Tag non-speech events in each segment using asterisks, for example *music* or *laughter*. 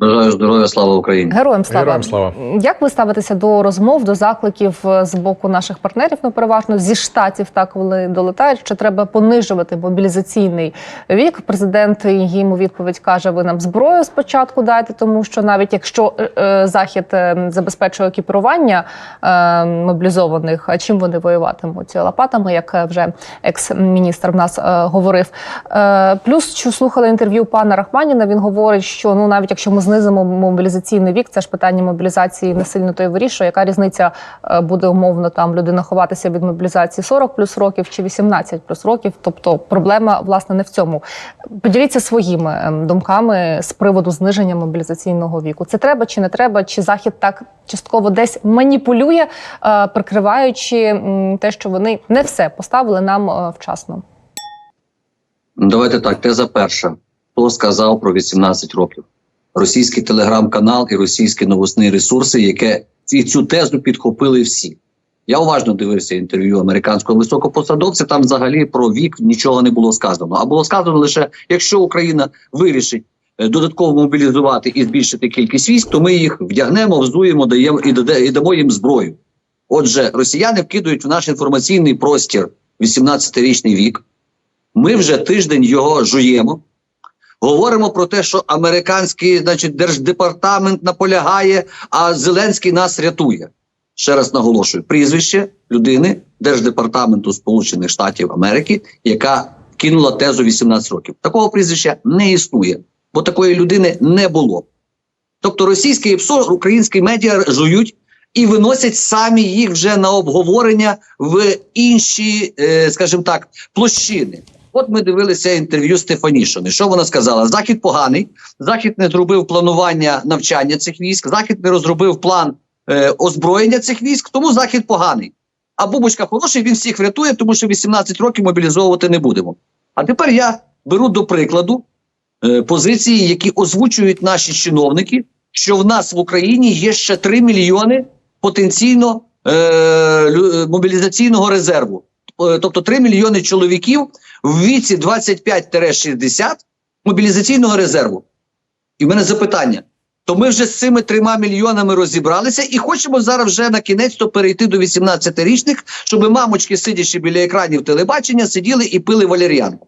Бажаю здоров'я, слава Україні. Героям слава. Героям слава. Як ви ставитеся до розмов, до закликів е, з боку наших партнерів, ну переважно зі штатів, так коли долетають, що треба понижувати мобілізаційний вік? Президент їм у відповідь каже: ви нам зброю спочатку дайте, тому що навіть якщо е, е, захід е, забезпечує екіпірування е, мобілізованих, а чим вони воюватимуть лопатами, як вже екс-міністр в нас е, говорив. Е, плюс що слухали інтерв'ю пана Рахманіна. Він говорить, що ну навіть якщо ми знизимо мобілізаційний вік, це ж питання мобілізації не сильно то й вирішує. Яка різниця е, буде умовно там людина ховатися від мобілізації 40 плюс років чи 18 плюс років? Тобто проблема власне не в цьому. Поділіться своїми ем, думками з приводу зниження мобілізаційного віку. Це треба чи не треба? Чи захід так частково десь маніпулює, е, прикриваючи те, що вони не все поставили нам е, вчасно? Давайте так. Теза перша. Хто сказав про 18 років? Російський телеграм-канал і російські новосні ресурси, яке і цю тезу підхопили всі. Я уважно дивився інтерв'ю американського високопосадовця. Там взагалі про вік нічого не було сказано. А було сказано лише, якщо Україна вирішить е, додатково мобілізувати і збільшити кількість військ, то ми їх вдягнемо, взуємо, даємо і і дамо їм зброю. Отже, росіяни вкидують в наш інформаційний простір 18-річний вік. Ми вже тиждень його жуємо. Говоримо про те, що американський значить, держдепартамент наполягає, а Зеленський нас рятує. Ще раз наголошую: прізвище людини Держдепартаменту Сполучених Штатів Америки, яка кинула тезу 18 років. Такого прізвища не існує, бо такої людини не було. Тобто російське ПСО, українські медіа жують і виносять самі їх вже на обговорення в інші, е, скажімо так, площини. От ми дивилися інтерв'ю Стефанішини. Що вона сказала? Захід поганий, захід не зробив планування навчання цих військ, захід не розробив план е, озброєння цих військ, тому захід поганий. А Бубочка хороший, він всіх врятує, тому що 18 років мобілізовувати не будемо. А тепер я беру до прикладу е, позиції, які озвучують наші чиновники, що в нас в Україні є ще 3 мільйони потенційно е, мобілізаційного резерву. Е, Тобто 3 мільйони чоловіків в віці 25-60 мобілізаційного резерву. І в мене запитання: то ми вже з цими трьома мільйонами розібралися і хочемо зараз вже на кінець то перейти до 18-річних, щоб мамочки, сидячи біля екранів телебачення, сиділи і пили валеріанку.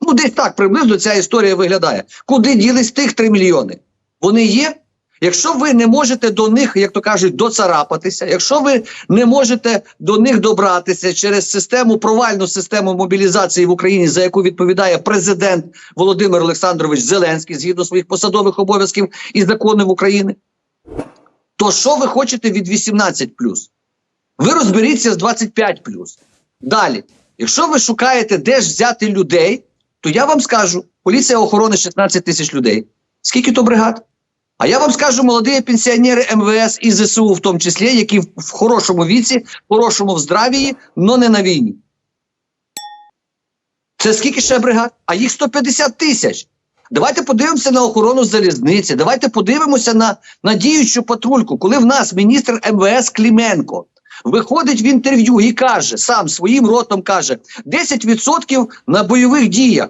Ну, десь так приблизно ця історія виглядає. Куди ділись тих 3 мільйони? Вони є. Якщо ви не можете до них, як то кажуть, доцарапатися, якщо ви не можете до них добратися через систему провальну систему мобілізації в Україні, за яку відповідає президент Володимир Олександрович Зеленський згідно своїх посадових обов'язків і законів України, то що ви хочете від 18 Ви розберіться з 25 Далі, якщо ви шукаєте, де ж взяти людей, то я вам скажу: поліція охорони 16 тисяч людей. Скільки то бригад? А я вам скажу, молоді пенсіонери МВС і ЗСУ, в тому числі, які в, хорошому віці, в хорошому в здравії, але не на війні. Це скільки ще бригад? А їх 150 тисяч. Давайте подивимося на охорону залізниці. Давайте подивимося на, на діючу патрульку, коли в нас міністр МВС Кліменко виходить в інтерв'ю і каже, сам своїм ротом каже: 10% на бойових діях.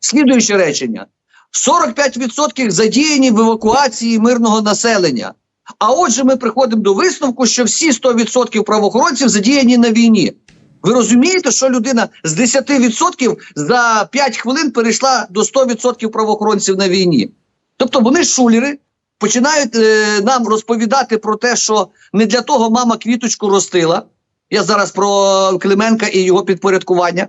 Слідуюче речення: 45% задіяні в евакуації мирного населення. А отже, ми приходимо до висновку, що всі 100% правоохоронців задіяні на війні. Ви розумієте, що людина з 10% за 5 хвилин перейшла до 100% правоохоронців на війні? Тобто вони шулери починають е, нам розповідати про те, що не для того мама квіточку ростила. Я зараз про Клименка і його підпорядкування.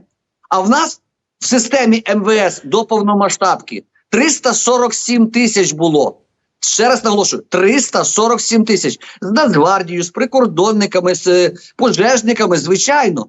А в нас в системі МВС до повномасштабки 347 тисяч було. Ще раз наголошую: 347 тисяч з Нацгвардією, з прикордонниками, з е, пожежниками, звичайно.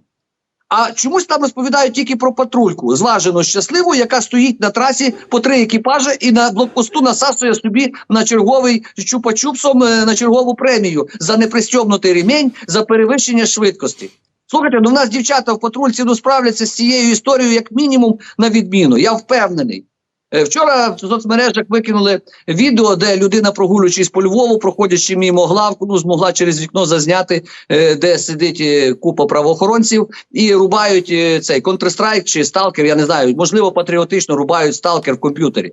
А чомусь там розповідають тільки про патрульку, зважено щасливу, яка стоїть на трасі по три екіпажі і на блокпосту насасує собі на черговий чупа-чупсом е, на чергову премію за непристьобнутий ремінь, за перевищення швидкості. Слухайте, ну в нас дівчата в патрульці ну, справляться з цією історією як мінімум на відміну. Я впевнений. Е, Вчора в соцмережах викинули відео, де людина, прогулюючись по Львову, проходячи мимо главку, ну змогла через вікно зазняти, е, де сидить е, купа правоохоронців і рубають цей Counter-Strike чи сталкер. Я не знаю, можливо, патріотично рубають сталкер в комп'ютері.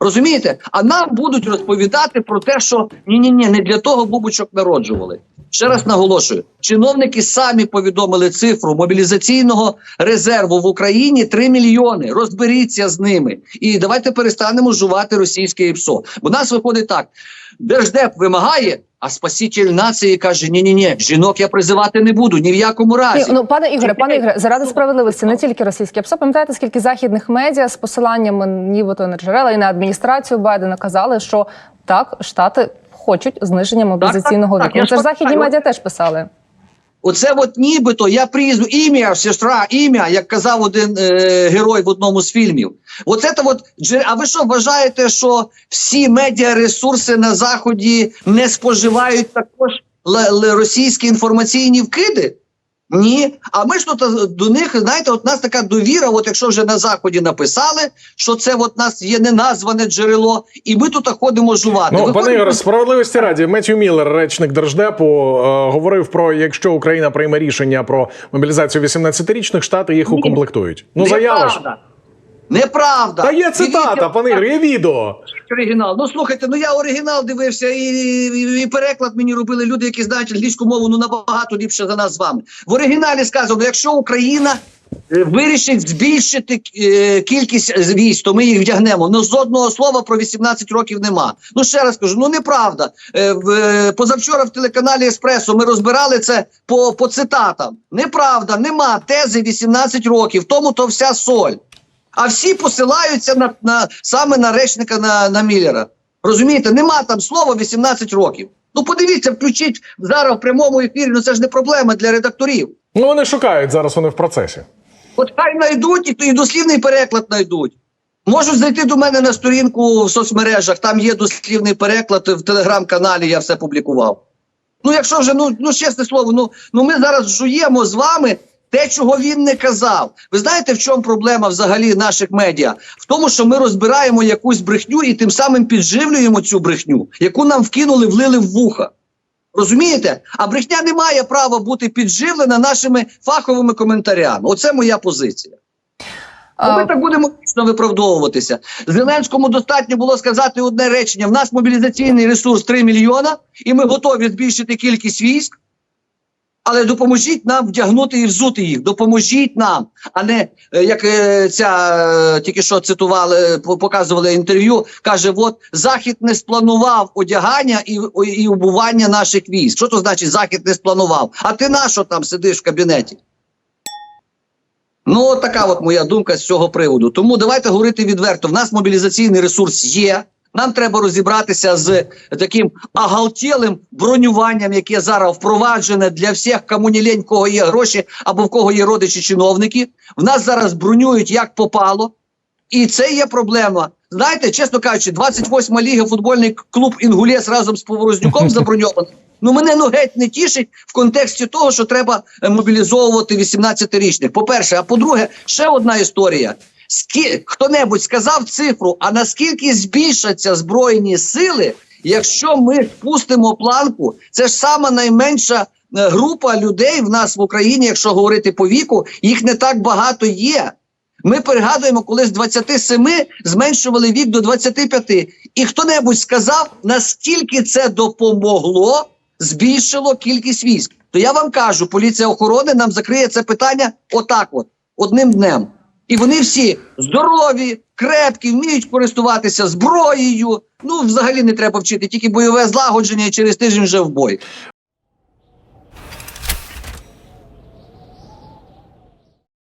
Розумієте? А нам будуть розповідати про те, що ні, ні, ні, не для того бубочок народжували. Ще раз наголошую: чиновники самі повідомили цифру мобілізаційного резерву в Україні 3 мільйони. Розберіться з ними. І давайте перестанемо жувати російське ІПСО. Бо нас виходить так: держдеп вимагає, а спаситель нації каже: ні, ні, ні, жінок я призивати не буду ні в якому разі. Ну пане Ігоре, пане Ігоре, заради справедливості, не тільки російські ПСО. Пам'ятаєте, скільки західних медіа з посиланнями нібито на джерела і на адміністрацію Байдена казали, що так, штати хочуть зниження мобілізаційного віку. Ну, це ж західні медіа теж писали. Оце от нібито я прізву ім'я, сестра, ім'я, як казав один е, герой в одному з фільмів. Оце то от А ви що вважаєте, що всі медіаресурси на заході не споживають також російські інформаційні вкиди? Ні, а ми ж тут е, до них, знаєте, от у нас така довіра, от якщо вже на заході написали, що це от нас є неназване джерело, і ми тут ходимо жувати. Ну, пане Ігоре, справедливості раді, Меттью Міллер, речник держдепу, е, говорив про якщо Україна прийме рішення про мобілізацію 18-річних, штати їх укомплектують. Ну заява ж. Неправда. Та є цитата, пане Ігоре, є відео. оригінал. Ну слухайте, ну я оригінал дивився, і, і, і переклад мені робили люди, які знають англійську мову ну набагато ліпше за нас з вами. В оригіналі сказано, якщо Україна е, вирішить збільшити е, кількість військ, то ми їх вдягнемо. Ну з одного слова про 18 років нема. Ну ще раз кажу, ну неправда. Е, в, е, позавчора в телеканалі Еспресо ми розбирали це по, по цитатам. Неправда, нема тези 18 років. Тому то вся соль. А всі посилаються на, на саме на речника на, на Міллера. Розумієте, нема там слова 18 років. Ну подивіться, включіть зараз в прямому ефірі. Ну це ж не проблема для редакторів. Ну вони шукають зараз. Вони в процесі. От хай знайдуть і, то і дослівний переклад знайдуть. Можуть зайти до мене на сторінку в соцмережах, там є дослівний переклад в телеграм-каналі, я все публікував. Ну, якщо вже, ну, ну чесне слово, ну, ну ми зараз жуємо з вами те, чого він не казав. Ви знаєте, в чому проблема взагалі наших медіа? В тому, що ми розбираємо якусь брехню і тим самим підживлюємо цю брехню, яку нам вкинули, влили в вуха. Розумієте? А брехня не має права бути підживлена нашими фаховими коментарями. Оце моя позиція. А, Ми так будемо вічно виправдовуватися. Зеленському достатньо було сказати одне речення: в нас мобілізаційний ресурс 3 мільйона, і ми готові збільшити кількість військ. Але допоможіть нам вдягнути і взути їх. Допоможіть нам, а не е, як е, ця е, тільки що цитували, показували інтерв'ю. каже: от захід не спланував одягання і, і убування наших військ. Що то значить захід не спланував? А ти на що там сидиш в кабінеті? Ну, така от моя думка з цього приводу. Тому давайте говорити відверто. В нас мобілізаційний ресурс є. Нам треба розібратися з таким оголтілим бронюванням, яке зараз впроваджене для всіх, кому не лень, в кого є гроші або в кого є родичі чиновники. В нас зараз бронюють як попало, і це є проблема. Знаєте, чесно кажучи, 28-ма ліга футбольний клуб Інгулець разом з Поворознюком *laughs* заброньований. Ну мене ну геть не тішить в контексті того, що треба е, мобілізовувати 18-річних. По-перше, а по-друге, ще одна історія. Хто-небудь сказав цифру, а наскільки збільшаться збройні сили, якщо ми спустимо планку, це ж сама найменша е, група людей в нас в Україні, якщо говорити по віку, їх не так багато є. Ми пригадуємо, коли з 27 зменшували вік до 25. І хто-небудь сказав, наскільки це допомогло, збільшило кількість військ. То я вам кажу, поліція охорони нам закриє це питання отак, от одним днем. І вони всі здорові, крепкі, вміють користуватися зброєю. Ну, взагалі не треба вчити, тільки бойове злагодження і через тиждень вже в бой.